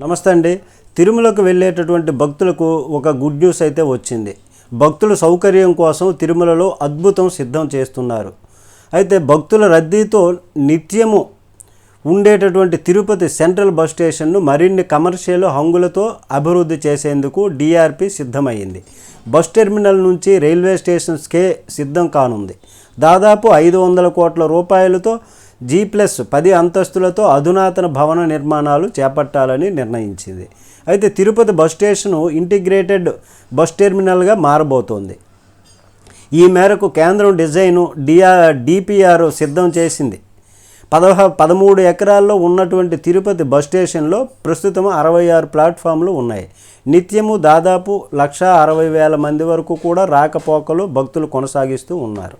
నమస్తే అండి. తిరుమలకు వెళ్ళేటటువంటి భక్తులకు ఒక గుడ్ న్యూస్ అయితే వచ్చింది. భక్తుల సౌకర్యం కోసం తిరుమలలో అద్భుతం సిద్ధం చేస్తున్నారు. అయితే భక్తుల రద్దీతో నిత్యము ఉండేటటువంటి తిరుపతి సెంట్రల్ బస్ స్టేషన్ను మరిన్ని కమర్షియల్ హంగులతో అభివృద్ధి చేసేందుకు డిఆర్పి సిద్ధమైంది. బస్ టెర్మినల్ నుంచి రైల్వే స్టేషన్స్కే సిద్ధం కానుంది. దాదాపు ఐదు వందల కోట్ల రూపాయలతో జీ ప్లస్ పది అంతస్తులతో అధునాతన భవన నిర్మాణాలు చేపట్టాలని నిర్ణయించింది. అయితే Tirupati bus station integrated bus టెర్మినల్గా మారబోతోంది. ఈ మేరకు కేంద్రం డిజైను డిఆర్ డిపిఆర్ సిద్ధం చేసింది. పదహ పదమూడు ఎకరాల్లో ఉన్నటువంటి తిరుపతి బస్ స్టేషన్లో ప్రస్తుతం అరవై ఆరు ప్లాట్ఫామ్లు ఉన్నాయి. నిత్యము దాదాపు లక్ష అరవై వేల మంది వరకు కూడా రాకపోకలు భక్తులు కొనసాగిస్తూ ఉన్నారు.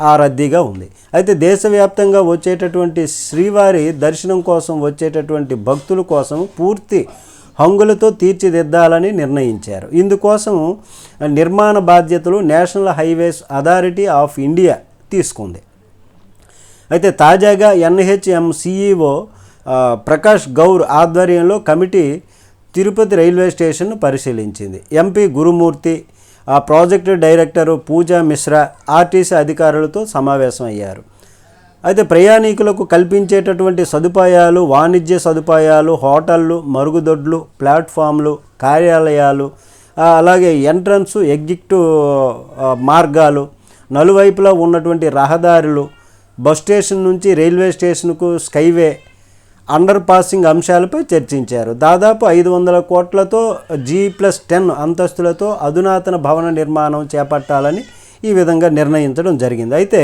ఆ రద్దీగా ఉంది. అయితే దేశవ్యాప్తంగా వచ్చేటటువంటి శ్రీవారి దర్శనం కోసం వచ్చేటటువంటి భక్తుల కోసం పూర్తి హంగులతో తీర్చిదిద్దాలని నిర్ణయించారు. ఇందుకోసం నిర్మాణ బాధ్యతలు national highways authority of India తీసుకుంది. అయితే తాజాగా ఎన్హెచ్ఎం సిఈఓ ప్రకాష్ గౌర్ ఆధ్వర్యంలో కమిటీ తిరుపతి రైల్వే స్టేషన్ను పరిశీలించింది. ఎంపీ గురుమూర్తి ఆ project director Pooja Mishra RTC అధికారులతో సమావేశం అయ్యారు. అయితే ప్రయాణికులకు కల్పించేటటువంటి సదుపాయాలు వాణిజ్య సదుపాయాలు హోటళ్ళు మరుగుదొడ్లు ప్లాట్ఫామ్లు కార్యాలయాలు అలాగే ఎంట్రన్స్ ఎగ్జిట్ మార్గాలు నలువైపులా ఉన్నటువంటి రహదారులు బస్ స్టేషన్ నుంచి రైల్వే స్టేషన్కు స్కైవే అండర్ పాసింగ్ అంశాలపై చర్చించారు. దాదాపు ఐదు వందల కోట్లతో జీ ప్లస్ టెన్ అంతస్తులతో అధునాతన భవన నిర్మాణం చేపట్టాలని ఈ విధంగా నిర్ణయించడం జరిగింది. అయితే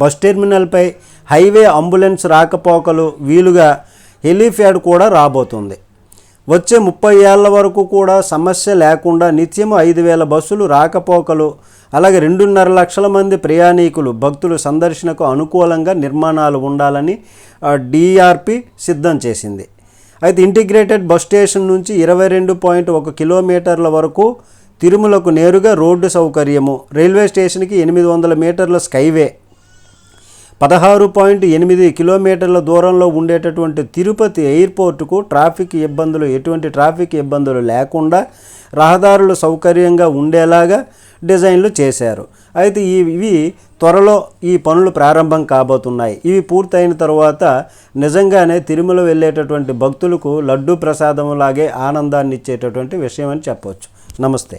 బస్ టెర్మినల్పై హైవే అంబులెన్స్ రాకపోకలు వీలుగా హెలీప్యాడ్ కూడా రాబోతుంది. వచ్చే ముప్పై ఏళ్ళ వరకు కూడా సమస్య లేకుండా నిత్యం ఐదు వేల బస్సులు రాకపోకలు అలాగే రెండున్నర లక్షల మంది ప్రయాణికులు భక్తులు సందర్శనకు అనుకూలంగా నిర్మాణాలు ఉండాలని డిఆర్పి సిద్ధం చేసింది. అయితే ఇంటిగ్రేటెడ్ బస్ స్టేషన్ నుంచి ఇరవై రెండు పాయింట్ ఒక కిలోమీటర్ల వరకు తిరుమలకు నేరుగా రోడ్డు సౌకర్యము. రైల్వే స్టేషన్కి ఎనిమిది వందల మీటర్ల స్కైవే. పదహారు పాయింట్ ఎనిమిది కిలోమీటర్ల దూరంలో ఉండేటటువంటి తిరుపతి ఎయిర్పోర్టుకు ట్రాఫిక్ ఇబ్బందులు ఎటువంటి ట్రాఫిక్ ఇబ్బందులు లేకుండా రహదారులు సౌకర్యంగా ఉండేలాగా డిజైన్లు చేశారు. అయితే ఇవి త్వరలో ఈ పనులు ప్రారంభం కాబోతున్నాయి. ఇవి పూర్తయిన తర్వాత నిజంగానే తిరుమల వెళ్ళేటటువంటి భక్తులకు లడ్డూ ప్రసాదం లాగే ఆనందాన్ని ఇచ్చేటటువంటి విషయం అని చెప్పవచ్చు నమస్తే.